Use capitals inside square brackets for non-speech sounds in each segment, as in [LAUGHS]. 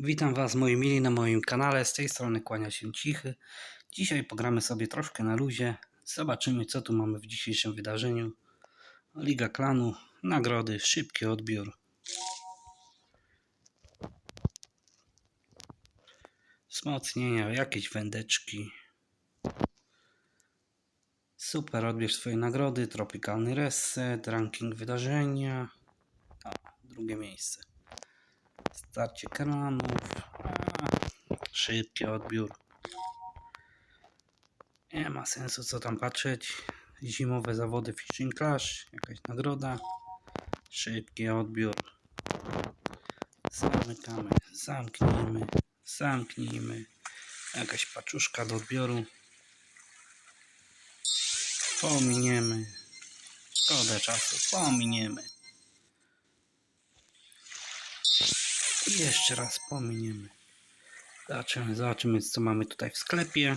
Witam Was moi mili na moim kanale, z tej strony kłania się Cichy. Dzisiaj pogramy sobie troszkę na luzie, zobaczymy co tu mamy w dzisiejszym wydarzeniu. Liga Klanu, nagrody, szybki odbiór. Wzmocnienia, jakieś wędeczki. Super, odbierz swoje nagrody, tropikalny reset, ranking wydarzenia. O, drugie miejsce. Starcie kanonów. A, Szybki odbiór. Nie ma sensu co tam patrzeć. Zimowe zawody Fishing Clash. Jakaś nagroda. Szybki odbiór. Zamykamy. Zamknijmy. Zamknijmy. Jakaś paczuszka do odbioru. Pominiemy. Szkoda czasu. Pominiemy. Jeszcze raz pominiemy. Zobaczymy, zobaczymy co mamy tutaj w sklepie.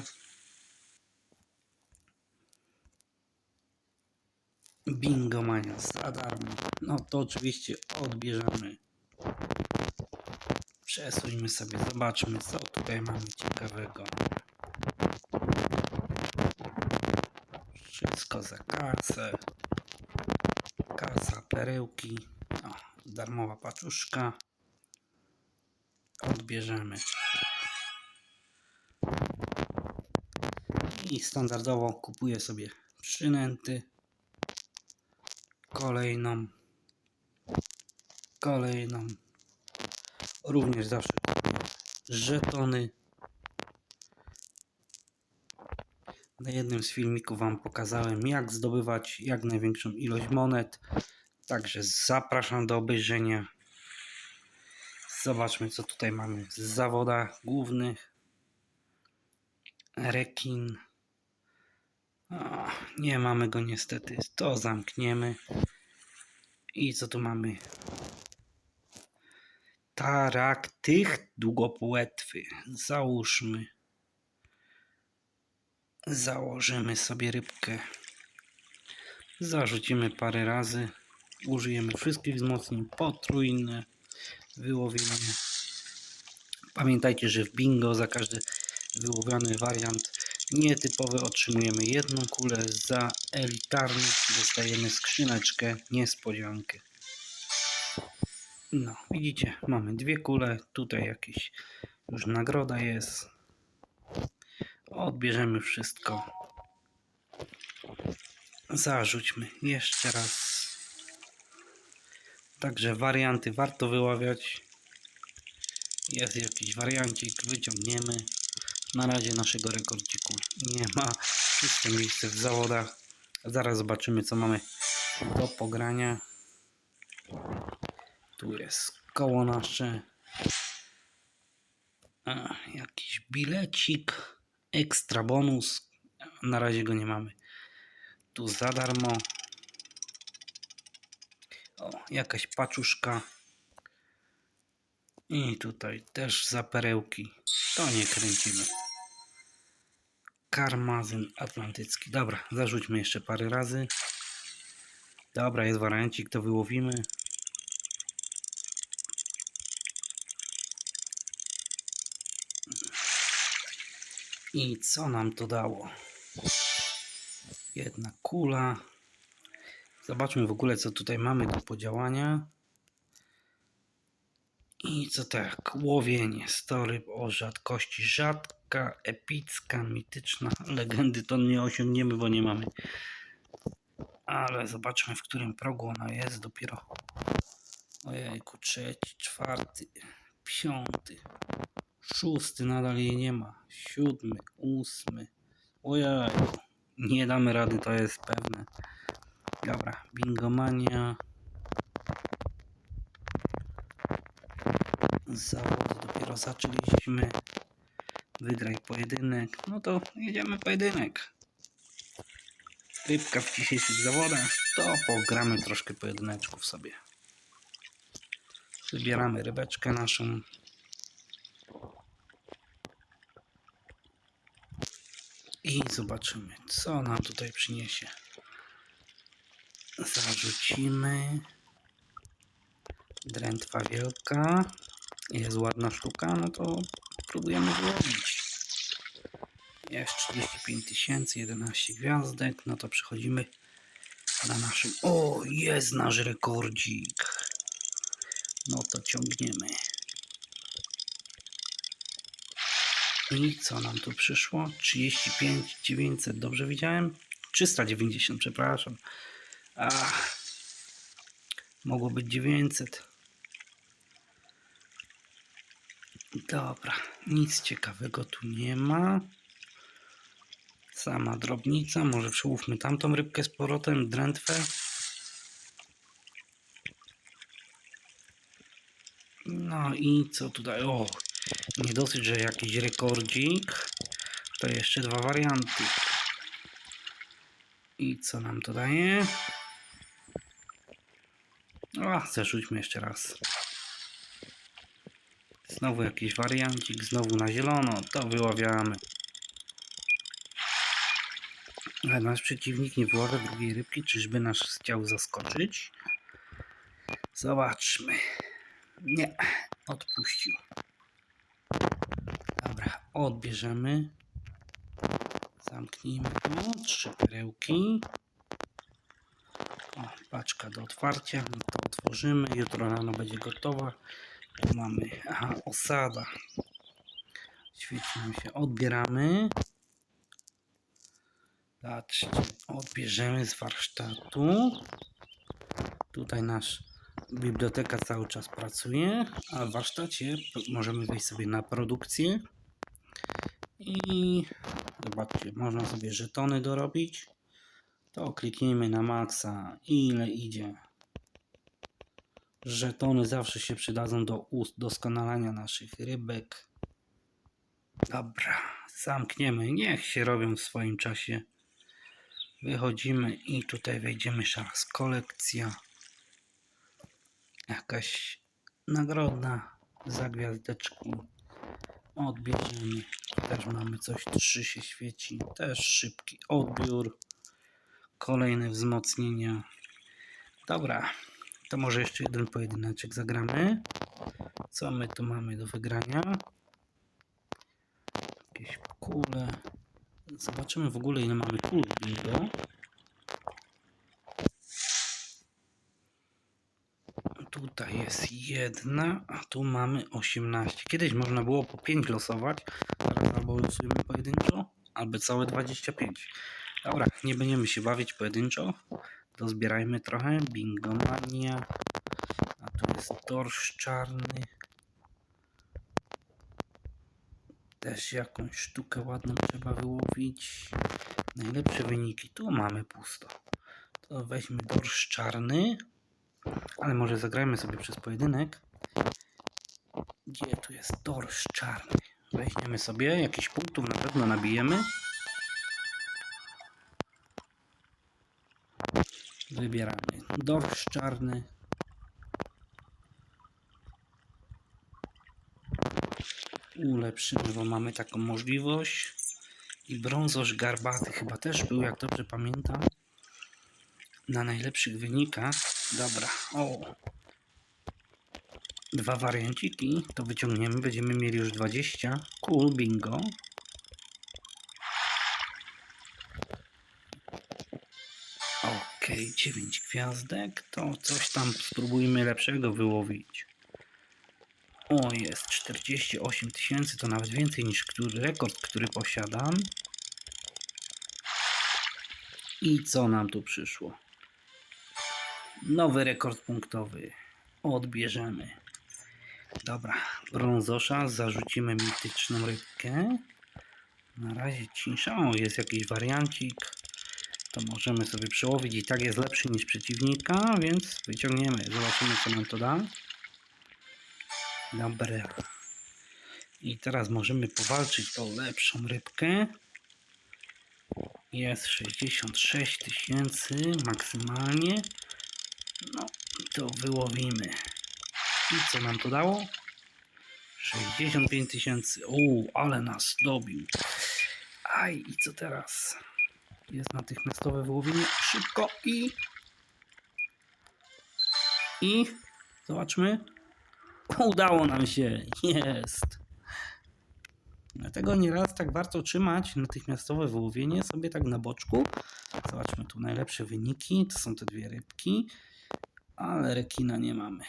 Bingo mania za darmo. No to oczywiście odbierzemy. Przesuńmy sobie, zobaczmy co tutaj mamy ciekawego. Wszystko za kasę. Kasa, perełki. O, darmowa paczuszka odbierzemy. I standardowo kupuję sobie przynęty. Kolejną. Kolejną. Również zawsze żetony. Na jednym z filmików Wam pokazałem, jak zdobywać jak największą ilość monet. Także zapraszam do obejrzenia. Zobaczmy, co tutaj mamy w zawodach głównych. Rekin. O, nie mamy go niestety. To zamkniemy. I co tu mamy? Tarak tych długopłetwy. Załóżmy. Założymy sobie rybkę. Zarzucimy parę razy. Użyjemy wszystkich wzmocnień potrójne wyłowienie. Pamiętajcie, że w bingo za każdy wyłowiony wariant nietypowy otrzymujemy jedną kulę, za elitarny dostajemy skrzyneczkę niespodziankę. No, widzicie, mamy dwie kule, tutaj jakieś już nagroda jest. Odbierzemy wszystko. Zarzućmy jeszcze raz. Także warianty warto wyławiać. Jest jakiś wariancik, wyciągniemy. Na razie naszego rekordziku nie ma. Wszystkie miejsce w zawodach. Zaraz zobaczymy co mamy do pogrania. Tu jest koło nasze. A, jakiś bilecik. Ekstra bonus. Na razie go nie mamy. Tu za darmo. O, jakaś paczuszka. I tutaj też za perełki. To nie kręcimy. Karmazyn atlantycki. Dobra, zarzućmy jeszcze parę razy. Dobra, jest wariancik, to wyłowimy. I co nam to dało? Jedna kula. Zobaczmy w ogóle, co tutaj mamy do podziałania. I co tak, łowienie, story o rzadkości rzadka, epicka, mityczna. Legendy to nie osiągniemy, bo nie mamy. Ale zobaczmy, w którym progu ona jest dopiero. Ojejku, trzeci, czwarty, piąty, szósty, nadal jej nie ma. Siódmy, ósmy. Ojejku, nie damy rady, to jest pewne. Dobra, bingomania. Zawody dopiero zaczęliśmy. Wygraj pojedynek. No to jedziemy pojedynek. Rybka w dzisiejszych zawodach. To pogramy troszkę pojedyneczków sobie. Wybieramy rybeczkę naszą. I zobaczymy, co nam tutaj przyniesie. Zarzucimy. Drętwa wielka. jest ładna sztuka, no to próbujemy złowić. Jest 35 tysięcy, 11 gwiazdek, no to przechodzimy na naszym... O, jest nasz rekordzik. No to ciągniemy. I co nam tu przyszło? 35 900, dobrze widziałem? 390, przepraszam. Ach, mogło być 900. Dobra, nic ciekawego tu nie ma. Sama drobnica, może przełówmy tamtą rybkę z powrotem, drętwę. No i co tutaj? O, nie dosyć, że jakiś rekordzik, to jeszcze dwa warianty. I co nam to daje? A, zerzućmy jeszcze raz. Znowu jakiś wariancik, znowu na zielono, to wyławiamy. Ale nasz przeciwnik nie wyławia drugiej rybki, czyżby nas chciał zaskoczyć? Zobaczmy. Nie, odpuścił. Dobra, odbierzemy. Zamknijmy to. Trzy perełki. O, paczka do otwarcia. No to otworzymy. Jutro rano będzie gotowa. Tu mamy, aha, osada. Świeci nam się. Odbieramy. Patrzcie, odbierzemy z warsztatu. Tutaj nasz biblioteka cały czas pracuje, a w warsztacie możemy wejść sobie na produkcję i zobaczcie, można sobie żetony dorobić. To kliknijmy na maksa, ile idzie. Żetony zawsze się przydadzą do udoskonalania naszych rybek. Dobra, zamkniemy, niech się robią w swoim czasie. Wychodzimy i tutaj wejdziemy raz kolekcja. Jakaś nagrodna za gwiazdeczki. Odbierzemy. Też mamy coś, trzy się świeci. Też szybki odbiór. Kolejne wzmocnienia. Dobra, to może jeszcze jeden pojedyneczek zagramy. Co my tu mamy do wygrania? Jakieś kule. Zobaczymy w ogóle ile mamy kul bingo. Tutaj jest jedna, a tu mamy 18. Kiedyś można było po 5 losować, teraz albo losujemy pojedynczo, albo całe 25. Dobra, nie będziemy się bawić pojedynczo, dozbierajmy trochę. Bingomania, a tu jest dorsz czarny. Też jakąś sztukę ładną trzeba wyłowić. Najlepsze wyniki. Tu mamy pusto. To weźmy dorsz czarny. Ale może zagrajmy sobie przez pojedynek. Gdzie tu jest dorsz czarny? Weźmiemy sobie, jakiś punktów na pewno nabijemy. Wybieramy dorsz czarny. Ulepszymy, bo mamy taką możliwość. I brązosz garbaty chyba też był, jak dobrze pamiętam. Na najlepszych wynikach. Dobra, o. Dwa warianciki, to wyciągniemy, będziemy mieli już 20. Cool, bingo. Okej, 9 gwiazdek, to coś tam spróbujmy lepszego wyłowić. O, jest 48 tysięcy, to nawet więcej niż który rekord, który posiadam. I co nam tu przyszło? Nowy rekord punktowy. Odbierzemy. Dobra, brązosza, zarzucimy mityczną rybkę. Na razie cisza. O, jest jakiś wariancik. To możemy sobie przełowić i tak jest lepszy niż przeciwnika, więc wyciągniemy. Zobaczymy, co nam to da. Dobra. I teraz możemy powalczyć o lepszą rybkę. Jest 66 tysięcy maksymalnie. No, to wyłowimy. I co nam to dało? 65 tysięcy. Uuu, ale nas dobił. Aj, i co teraz? Jest natychmiastowe wyłowienie. Szybko i... I... Zobaczmy. Udało nam się. Jest. Dlatego nieraz tak warto trzymać natychmiastowe wyłowienie sobie tak na boczku. Zobaczmy tu najlepsze wyniki. To są te dwie rybki. Ale rekina nie mamy.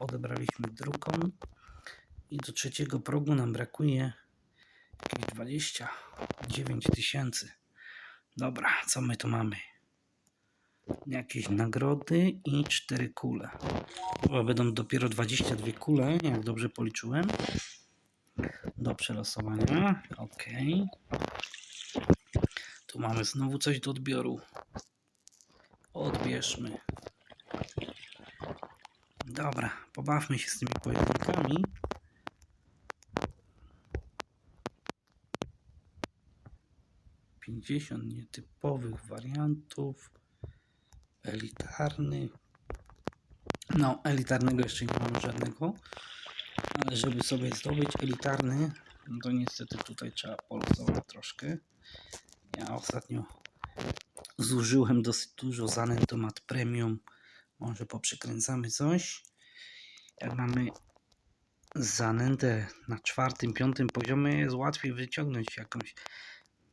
Odebraliśmy drugą. I do trzeciego progu nam brakuje jakieś 29 tysięcy. Dobra, co my tu mamy? Jakieś nagrody i cztery kule. Chyba będą dopiero 22 kule, jak dobrze policzyłem. Do przelosowania. Ok. Tu mamy znowu coś do odbioru. Odbierzmy. Dobra, pobawmy się z tymi pojedynkami. Pięćdziesiąt nietypowych wariantów. Elitarny. No, elitarnego jeszcze nie mamy żadnego. Ale żeby sobie zdobyć elitarny, no to niestety tutaj trzeba polosować troszkę. Ja ostatnio zużyłem dosyć dużo zanętomat premium. Może poprzekręcamy coś. Jak mamy zanętę na czwartym, piątym poziomie, jest łatwiej wyciągnąć jakąś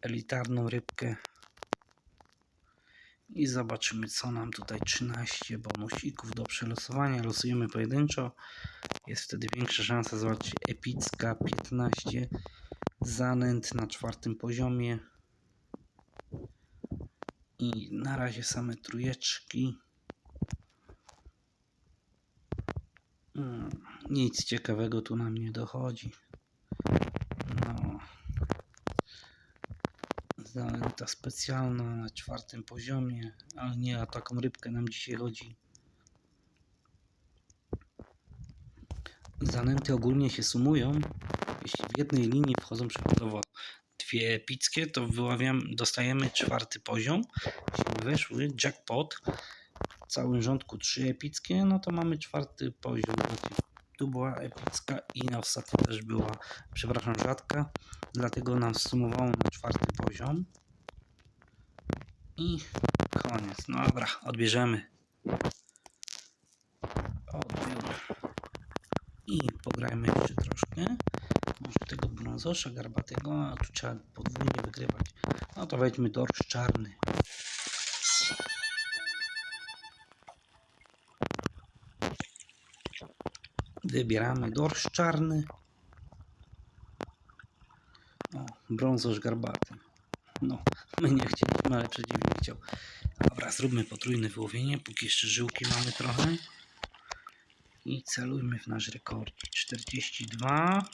elitarną rybkę. I zobaczymy, co nam tutaj 13 bonusików do przelosowania. Losujemy pojedynczo. Jest wtedy większa szansa. Zobaczcie, epicka 15. Zanęt na czwartym poziomie. I na razie same trójeczki. Mm, Nic ciekawego tu nam nie dochodzi. No. Zaleta specjalna na czwartym poziomie, ale nie o taką rybkę nam dzisiaj chodzi. Zanęty ogólnie się sumują. Jeśli w jednej linii wchodzą przykładowo dwie epickie, to wyławiam, dostajemy czwarty poziom. Jeśli weszły jackpot, w całym rządku trzy epickie, no to mamy czwarty poziom. Tu była epicka i na ostatniej też była, przepraszam, rzadka, dlatego nam sumowało na czwarty poziom. I koniec. No dobra, odbierzemy. Odbiór. I pograjmy jeszcze troszkę. Może tego brązosza garbatego, a tu trzeba podwójnie wygrywać. No to wejdźmy dorsz czarny. Wybieramy dorsz czarny. O, brązosz garbaty. No, my nie chcieliśmy, ale przeciwnik chciał. Dobra, zróbmy potrójne wyłowienie, póki jeszcze żyłki mamy trochę. I celujmy w nasz rekord. 42.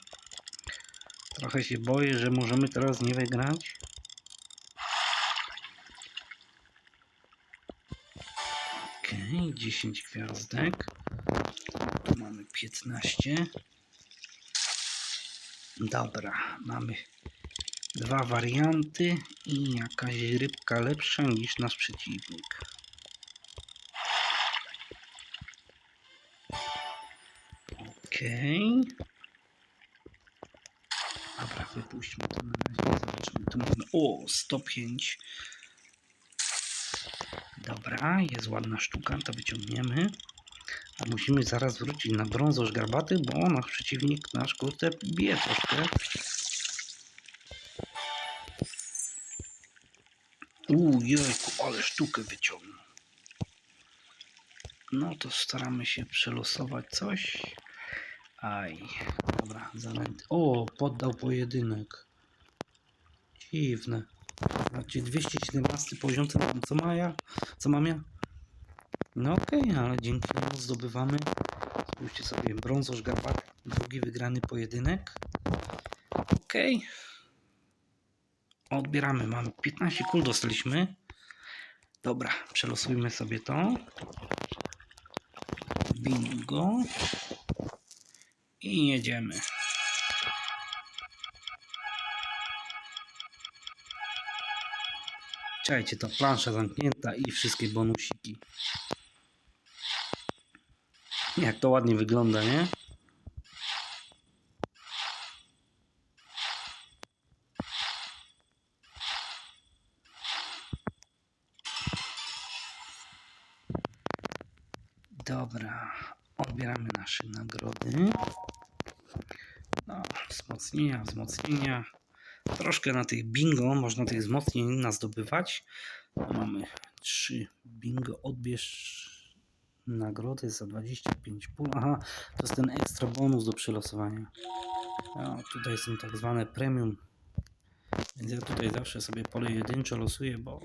Trochę się boję, że możemy teraz nie wygrać. Okej, 10 gwiazdek. Mamy 15. Dobra, mamy dwa warianty i jakaś rybka lepsza niż nasz przeciwnik. Okej. Dobra, wypuśćmy to na razie. Zobaczymy. Tu mamy. O, 105. Dobra, jest ładna sztuka, to wyciągniemy. A musimy zaraz wrócić na brązosz garbaty, bo nasz przeciwnik, nasz kurde, bije troszkę. Uuu, jejku, ale sztukę wyciągnął. No to staramy się przelosować coś. Aj, dobra, zanęty. O, poddał pojedynek. Dziwne. Znaczy 217 poziom, co, mam- co ma ja? Co mam ja? No okej, ale dzięki niemu zdobywamy. Spójrzcie sobie, brązosz garbaty, drugi wygrany pojedynek. Okej. Odbieramy, mamy 15 kul dostaliśmy. Dobra, przelosujmy sobie to. Bingo. I jedziemy. Czekajcie, to plansza zamknięta i wszystkie bonusiki. Jak to ładnie wygląda, nie? Dobra. Odbieramy nasze nagrody. No, wzmocnienia, wzmocnienia. Troszkę na tych bingo można tych wzmocnień nazdobywać. Mamy 3 bingo. Odbierz nagrody za 25 pól. Aha, to jest ten ekstra bonus do przelosowania. No, tutaj są tak zwane premium. Więc ja tutaj zawsze sobie pole jedyncze losuję, bo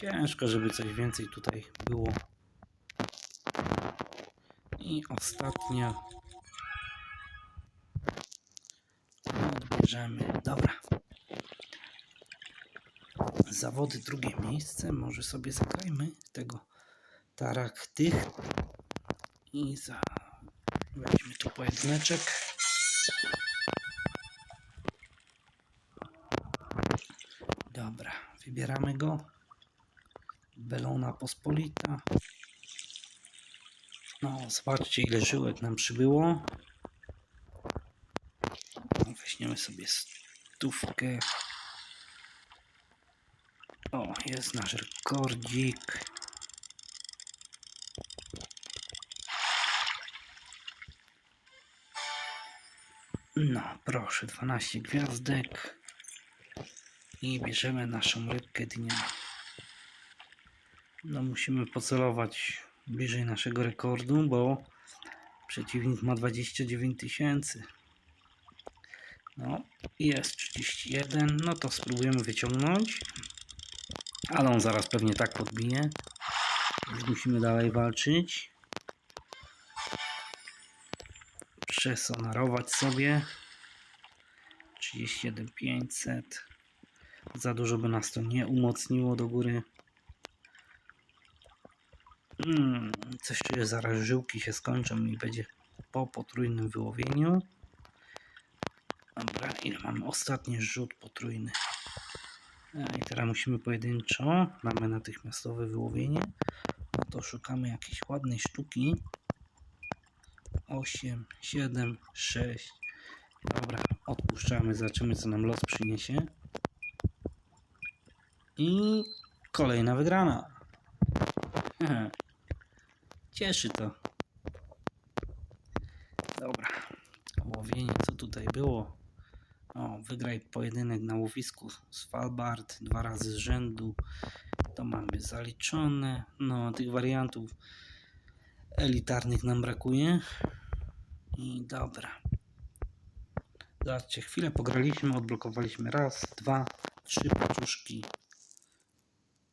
ciężko, żeby coś więcej tutaj było. I ostatnia. Odbierzemy. Dobra. Zawody drugie miejsce. Może sobie zagrajmy tego tarak tych. I za... Weźmy tu pojedyneczek. Dobra, wybieramy go. Belona Pospolita. No, zobaczcie ile żyłek nam przybyło. No, weźmiemy sobie stówkę. O, jest nasz rekordzik. No, proszę, 12 gwiazdek. I bierzemy naszą rybkę dnia. No, musimy pocelować bliżej naszego rekordu, bo przeciwnik ma 29 tysięcy. No, jest 31. No to spróbujemy wyciągnąć. Ale on zaraz pewnie tak podbije. Więc musimy dalej walczyć. Przesonarować sobie. 31 500. Za dużo by nas to nie umocniło do góry. Hmm, coś czuję, zaraz żyłki się skończą i będzie po potrójnym wyłowieniu. Dobra, ile mamy? Ostatni rzut potrójny. A, I teraz musimy pojedynczo. Mamy natychmiastowe wyłowienie. No to szukamy jakiejś ładnej sztuki. 8, 7, 6. Dobra, odpuszczamy, zobaczymy co nam los przyniesie. I kolejna wygrana. [LAUGHS] Cieszy to. Dobra. Łowienie, co tutaj było? O, wygraj pojedynek na łowisku Svalbard dwa razy z rzędu. To mamy zaliczone. No, tych wariantów elitarnych nam brakuje. I dobra. Zobaczcie, chwilę pograliśmy, odblokowaliśmy raz, dwa, trzy paczuszki.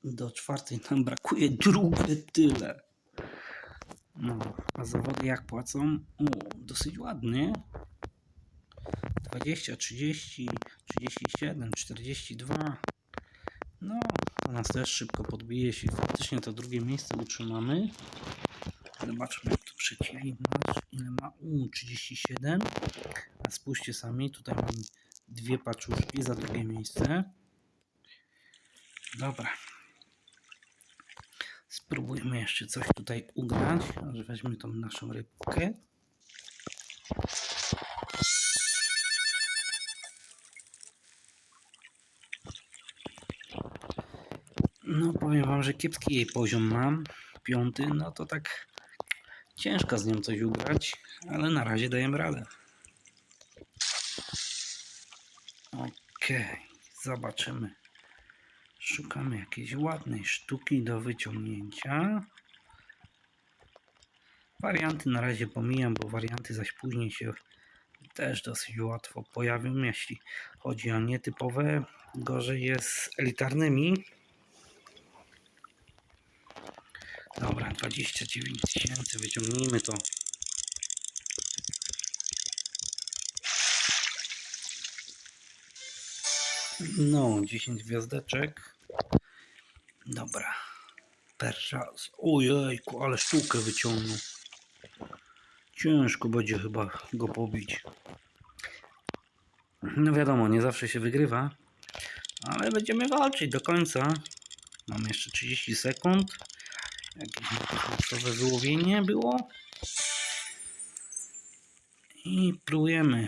Do czwartej nam brakuje drugie tyle. No, a zawody jak płacą? O, dosyć ładnie. 20, 30, 37, 42. No, to nas też szybko podbije, jeśli faktycznie to drugie miejsce utrzymamy. Zobaczmy, jak to przeciwnik ile ma. U, 37. A spójrzcie sami, tutaj mamy dwie paczuszki za drugie miejsce. Dobra. Spróbujmy jeszcze coś tutaj ugrać. Może weźmy tą naszą rybkę. No powiem wam, że kiepski jej poziom mam. Piąty, no to tak ciężko z nią coś ugrać, ale na razie dajemy radę. Okej, zobaczymy. Szukamy jakiejś ładnej sztuki do wyciągnięcia. Warianty na razie pomijam, bo warianty zaś później się też dosyć łatwo pojawią, jeśli chodzi o nietypowe. Gorzej jest z elitarnymi. Dobra, 29 tysięcy, wyciągnijmy to. No, 10 gwiazdeczek. Dobra. Teraz. Ojejku, ale sztukę wyciągnął. Ciężko będzie chyba go pobić. No wiadomo, nie zawsze się wygrywa. Ale będziemy walczyć do końca. Mam jeszcze 30 sekund. Jakieś natychmiastowe wyłowienie było. I próbujemy.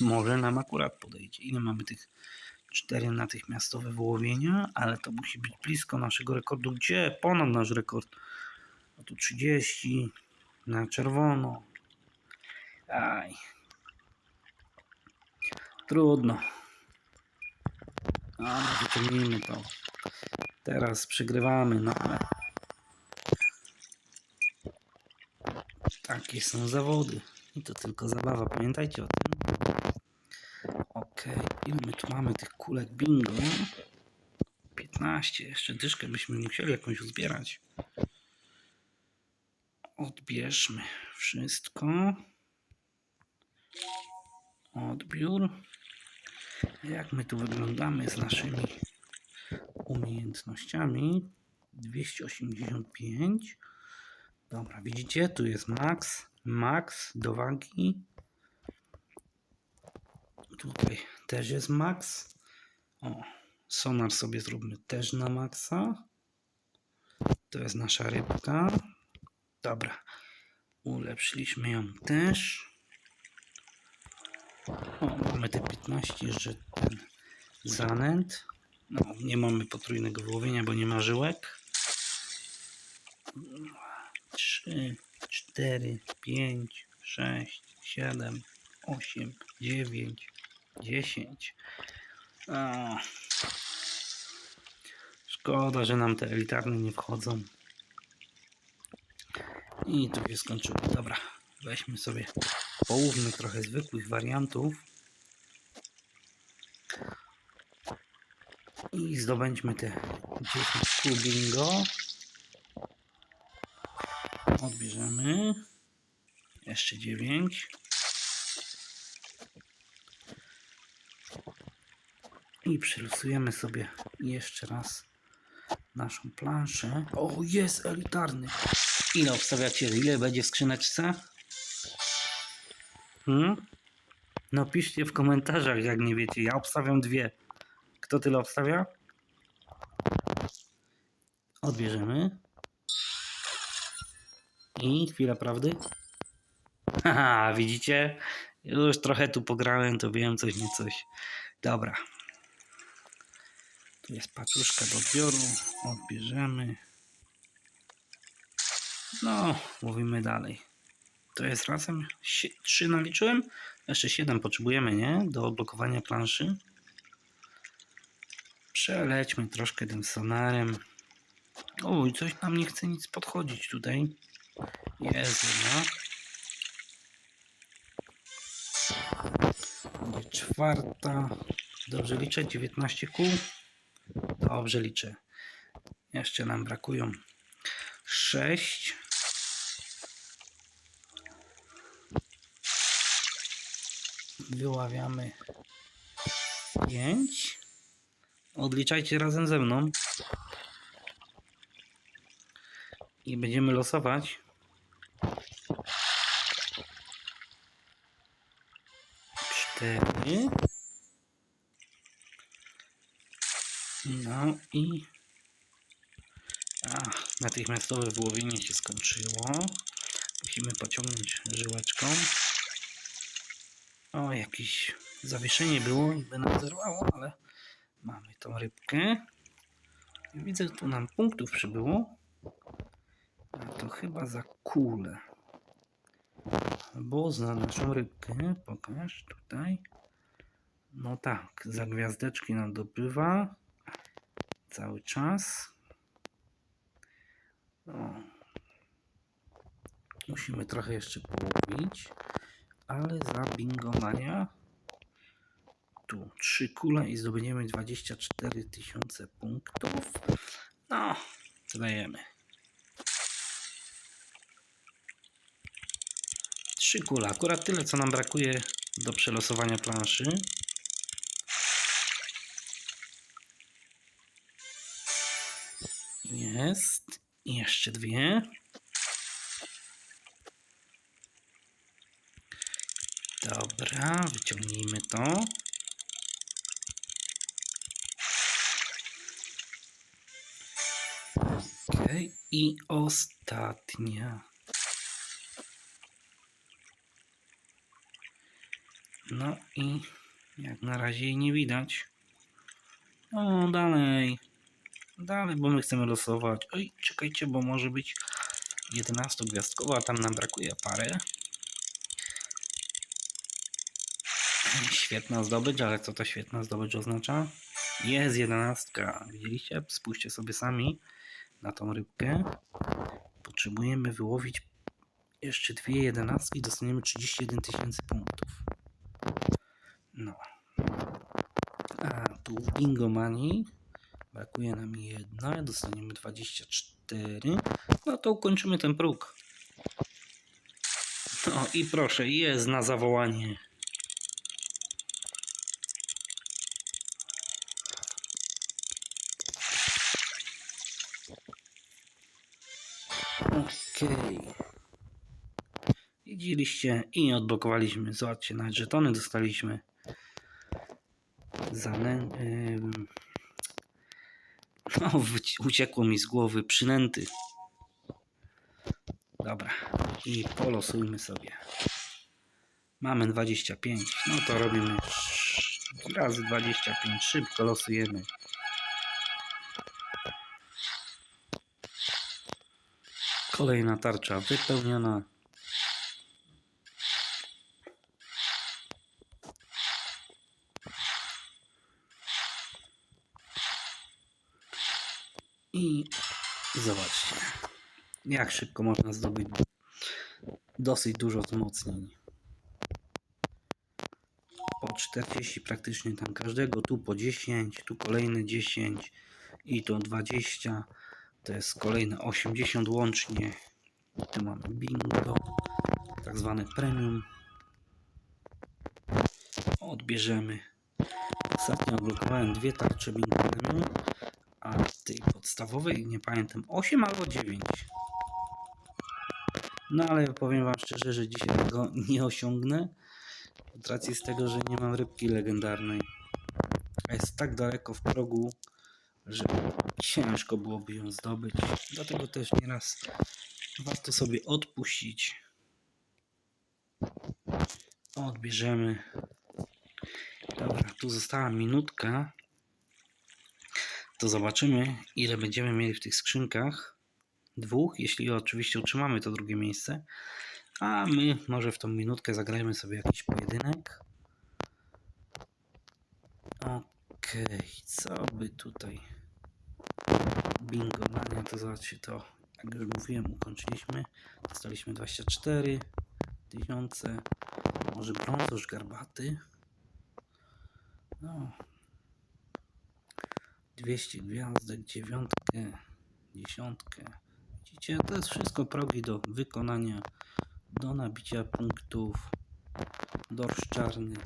Może nam akurat podejdzie. Ile mamy tych 4 natychmiastowe wyłowienia, ale to musi być blisko naszego rekordu. Gdzie? Ponad nasz rekord. No tu 30. Na czerwono. Aj. Trudno. Ale wyciągnijmy to. Teraz przegrywamy, no ale... Takie są zawody. I to tylko zabawa, pamiętajcie o tym. Okej, ile my tu mamy tych kulek bingo? 15, jeszcze dyszkę byśmy musieli jakąś uzbierać. Odbierzmy wszystko. Odbiór. Jak my tu wyglądamy z naszymi umiejętnościami? 285. Dobra, widzicie? Tu jest max. Max do wagi. Tutaj też jest max. O, sonar sobie zróbmy też na maksa. To jest nasza rybka. Dobra. Ulepszyliśmy ją też. O, mamy te 15, że ten zanęt. No, nie mamy potrójnego wyłowienia, bo nie ma żyłek. 3, 4, 5, 6, 7, 8, 9, 10. O. Szkoda, że nam te elitarne nie wchodzą. I tu się skończyło. Dobra, weźmy sobie, połówmy trochę zwykłych wariantów. I zdobędźmy te 10 kół bingo. Odbierzemy. Jeszcze 9. I przylosujemy sobie jeszcze raz naszą planszę. O, jest elitarny. Ile obstawiacie? Ile będzie w skrzyneczce? Hmm? No piszcie w komentarzach, jak nie wiecie. Ja obstawiam dwie. Kto tyle obstawia? Odbierzemy. I chwila prawdy. Haha, widzicie? Już trochę tu pograłem, to wiem coś, nie coś. Dobra. Tu jest paczuszka do odbioru. Odbierzemy. No, mówimy dalej. To jest razem 3 naliczyłem. Jeszcze 7 potrzebujemy, nie? Do odblokowania planszy. Przelećmy troszkę tym sonarem. Oj, coś nam nie chce nic podchodzić tutaj. Jest jednak. Będzie czwarta. Dobrze liczę? 19 kół. Dobrze liczę. Jeszcze nam brakują 6. Wyławiamy 5. Odliczajcie razem ze mną. I będziemy losować. Cztery. No i... A, natychmiastowe wyłowienie się skończyło. Musimy pociągnąć żyłeczką. O, jakieś zawieszenie było i by nam zerwało, ale mamy tą rybkę. Widzę, tu nam punktów przybyło. A to chyba za kulę. Bo za naszą rybkę, pokaż tutaj. No tak, za gwiazdeczki nam dobywa. Cały czas. O. Musimy trochę jeszcze połowić. Ale za bingomania tu trzy kule i zdobędziemy 24 tysiące punktów. No, dajemy. Trzy kule, akurat tyle co nam brakuje do przelosowania planszy. Jest. I jeszcze dwie. Dobra, wyciągnijmy to. Okej, i ostatnia. No i jak na razie jej nie widać. O, dalej. Dalej, bo my chcemy losować. Oj, czekajcie, bo może być 11-gwiazdkowa, tam nam brakuje parę. Świetna zdobycz, ale co to świetna zdobycz oznacza? Jest jedenastka. Widzieliście? Spójrzcie sobie sami na tą rybkę. Potrzebujemy wyłowić jeszcze dwie jedenastki, dostaniemy 31 tysięcy punktów. No. A tu w Bingo Money brakuje nam jedna, dostaniemy 24. No to ukończymy ten próg. No i proszę, jest na zawołanie. Okej. Widzieliście i odblokowaliśmy. Zobaczcie, nawet żetony dostaliśmy. Ym, No, [LAUGHS] uciekło mi z głowy. Przynęty. Dobra. I polosujmy sobie. Mamy 25. No to robimy razy 25. Szybko losujemy. Kolejna tarcza wypełniona. I zobaczcie, jak szybko można zdobyć dosyć dużo wzmocnień. Po 40 praktycznie tam każdego, tu po 10, tu kolejne 10 i tu 20. To jest kolejne 80 łącznie. Tu mamy bingo, tak zwane premium. Odbierzemy. Ostatnio odblokowałem dwie tarcze bingo premium, a tej podstawowej nie pamiętam 8 albo 9. No ale powiem wam szczerze, że dzisiaj tego nie osiągnę. Z racji z tego, że nie mam rybki legendarnej. A jest tak daleko w progu, że ciężko byłoby ją zdobyć. Dlatego też nieraz warto sobie odpuścić. Odbierzemy. Dobra, tu została minutka. To zobaczymy, ile będziemy mieli w tych skrzynkach. Dwóch, jeśli oczywiście utrzymamy to drugie miejsce. A my może w tą minutkę zagrajmy sobie jakiś pojedynek. Okej, co by tutaj? Bingo mania, to zobaczcie to. Jak już mówiłem, ukończyliśmy. Dostaliśmy 24 tysiące. Może brązoż garbaty. No. 200 gwiazdek, dziewiątkę, dziesiątkę. Widzicie, to jest wszystko progi do wykonania, do nabicia punktów. Dorsz czarny.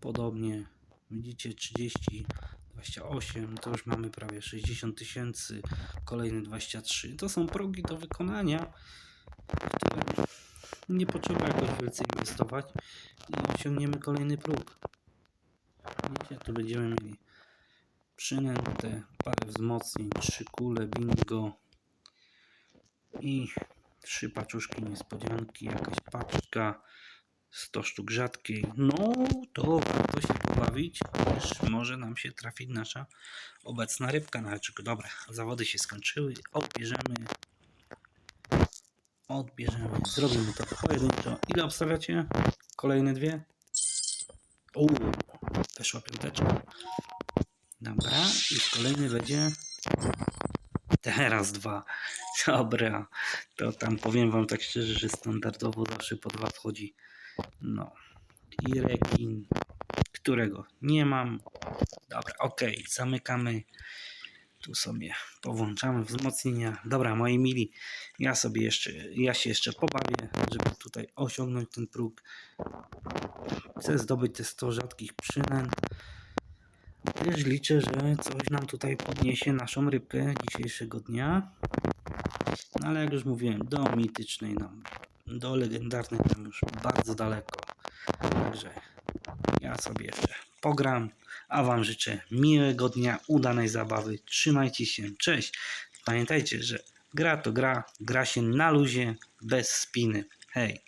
Podobnie. Widzicie, 30, 28, to już mamy prawie 60 tysięcy. Kolejne 23. To są progi do wykonania, które nie potrzeba jakoś wielce inwestować i osiągniemy kolejny próg. Widzicie, tu będziemy mieli przynętę, parę wzmocnień, trzy kule, bingo i trzy paczuszki niespodzianki, jakaś paczka, 100 sztuk rzadkiej. No to warto się pobawić, gdyż może nam się trafić nasza obecna rybka na haczyku. Dobra, zawody się skończyły, odbierzemy. Odbierzemy, zrobimy to pojedynczo. Ile obstawiacie? Kolejne dwie? Uuu, weszła piąteczka. Dobra, i kolejny będzie. Teraz dwa. Dobra, to tam powiem wam tak szczerze, że standardowo zawsze po dwa wchodzi. No. I rekin, którego nie mam. Dobra, ok, zamykamy. Tu sobie powłączamy wzmocnienia. Dobra, moi mili, ja sobie jeszcze, ja się jeszcze pobawię, żeby tutaj osiągnąć ten próg. Chcę zdobyć te 100 rzadkich przynęt. Też liczę, że coś nam tutaj podniesie naszą rybkę dzisiejszego dnia. No ale jak już mówiłem, do mitycznej nam, do legendarnej nam już bardzo daleko. Także ja sobie jeszcze pogram, a Wam życzę miłego dnia, udanej zabawy. Trzymajcie się, cześć. Pamiętajcie, że gra to gra, gra się na luzie, bez spiny. Hej.